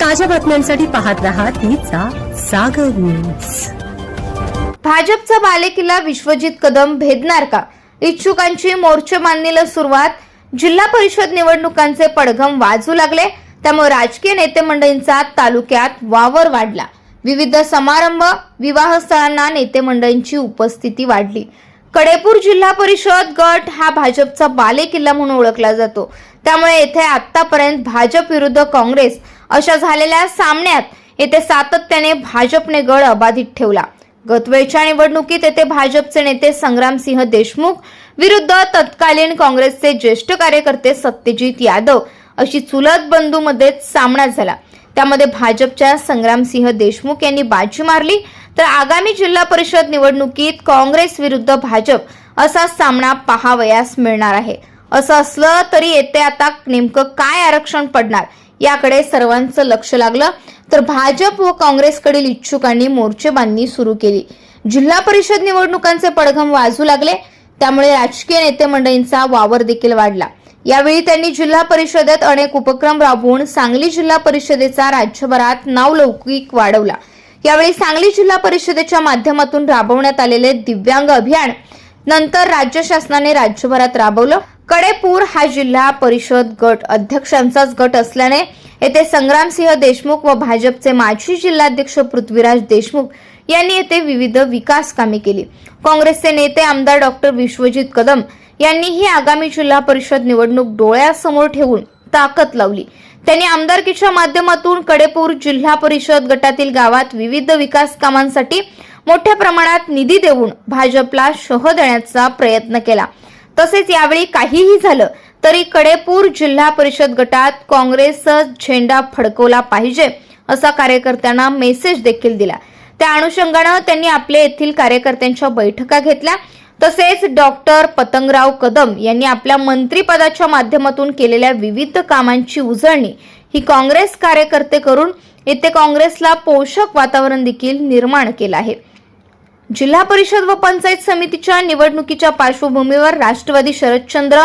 ताज्या बातम्यांसाठी पाहत रहा तीचा सागर न्यूज भाजपचा बालेकिल्ला विश्वजित कदम भेदणार का? इच्छुकांची मोर्चे मांडणीला सुरुवात. जिल्हा परिषद निवडणुकांचे पडघम वाजू लागले. त्यामुळे राजकीय नेते मंडळींचा तालुक्यात वावर वाढला. विविध समारंभ विवाहस्थळांना नेते मंडळींची उपस्थिती वाढली. कडेपूर जिल्हा परिषद गट हा भाजपचा बालेकिल्ला म्हणून ओळखला जातो. त्यामुळे येथे आतापर्यंत भाजप विरुद्ध काँग्रेस अशा झालेल्या सामन्यात येथे सातत्याने भाजपने गड अबाधित ठेवला. गतवेळच्या निवडणुकीत येथे भाजपचे नेते संग्रामसिंह देशमुख विरुद्ध तत्कालीन काँग्रेसचे ज्येष्ठ कार्यकर्ते सत्यजित यादव अशी चुलत बंधूमध्ये सामना झाला. त्यामध्ये भाजपच्या संग्रामसिंह देशमुख यांनी बाजी मारली. तर आगामी जिल्हा परिषद निवडणुकीत काँग्रेस विरुद्ध भाजप असा सामना पाहावयास मिळणार आहे. असं असलं तरी येते आता नेमकं काय आरक्षण पडणार याकडे सर्वांचं लक्ष लागलं. तर भाजप व काँग्रेसकडील इच्छुकांनी मोर्चे बांधणी सुरू केली. जिल्हा परिषद निवडणुकांचे पडघम वाजू लागले. त्यामुळे राजकीय नेते मंडळींचा वावर देखील वाढला. यावेळी त्यांनी जिल्हा परिषदेत अनेक उपक्रम राबवून सांगली जिल्हा परिषदेचा राज्यभरात नावलौकिक वाढवला. यावेळी सांगली जिल्हा परिषदेच्या माध्यमातून राबवण्यात आलेले दिव्यांग अभियान नंतर राज्य शासनाने राज्यभरात राबवलं. कडेपूर हा जिल्हा परिषद गट अध्यक्षांचाच गट असल्याने येथे संग्रामसिंह देशमुख व भाजपचे माजी जिल्हाध्यक्ष पृथ्वीराज देशमुख यांनी येथे विविध विकास कामे केली. काँग्रेसचे नेते आमदार डॉक्टर विश्वजित कदम यांनीही आगामी जिल्हा परिषद निवडणूक डोळ्यासमोर ठेवून ताकद लावली. त्यांनी आमदारकीच्या माध्यमातून कडेपूर जिल्हा परिषद गटातील गावात विविध विकास कामांसाठी मोठ्या प्रमाणात निधी देऊन भाजपला शह देण्याचा प्रयत्न केला. तसेच यावेळी काहीही झालं तरी कडेपूर जिल्हा परिषद गटात काँग्रेसचा झेंडा फडकवला पाहिजे असा कार्यकर्त्यांना मेसेज देखील दिला. त्या अनुषंगानं त्यांनी आपले येथील कार्यकर्त्यांच्या बैठका घेतल्या. तसेच डॉक्टर पतंगराव कदम यांनी आपल्या मंत्रिपदाच्या माध्यमातून केलेल्या विविध कामांची उजळणी ही काँग्रेस कार्यकर्ते करून येथे काँग्रेसला पोषक वातावरण देखील निर्माण केलं आहे. जिल्हा परिषद व पंचायत समितीच्या निवडणुकीच्या पार्श्वभूमीवर राष्ट्रवादी शरदचंद्र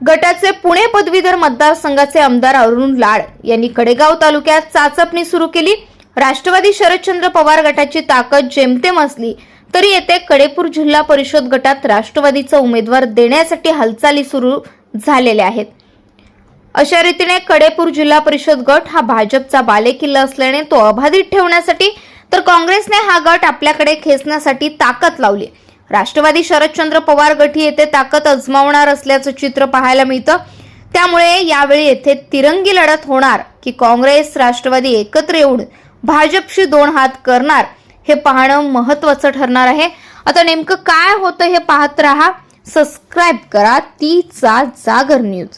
गटाचे पुणे पदवीधर मतदारसंघाचे आमदार अरुण लाड यांनी कडेगाव तालुक्यात चाचपणी सुरू केली. राष्ट्रवादी शरदचंद्र पवार गटाची ताकद जेमतेम असली तरी येथे कडेपूर जिल्हा परिषद गटात राष्ट्रवादीचा उमेदवार देण्यासाठी हालचाली सुरू झालेल्या आहेत. अशा रीतीने कडेपूर जिल्हा परिषद गट हा भाजपचा बालेकिल्ला असल्याने तो अबाधित ठेवण्यासाठी तर काँग्रेसने हा गट आपल्याकडे खेचण्यासाठी ताकद लावली. राष्ट्रवादी शरदचंद्र पवार गटी येथे ताकद अजमावणार असल्याचं चित्र पाहायला मिळतं. त्यामुळे यावेळी येथे तिरंगी लढत होणार की काँग्रेस राष्ट्रवादी एकत्र येऊन भाजपशी दोन हात करणार हे पाहणं महत्वाचं ठरणार आहे. आता नेमकं काय होतं हे पाहत राहा. सबस्क्राईब करा. तीचा जागर न्यूज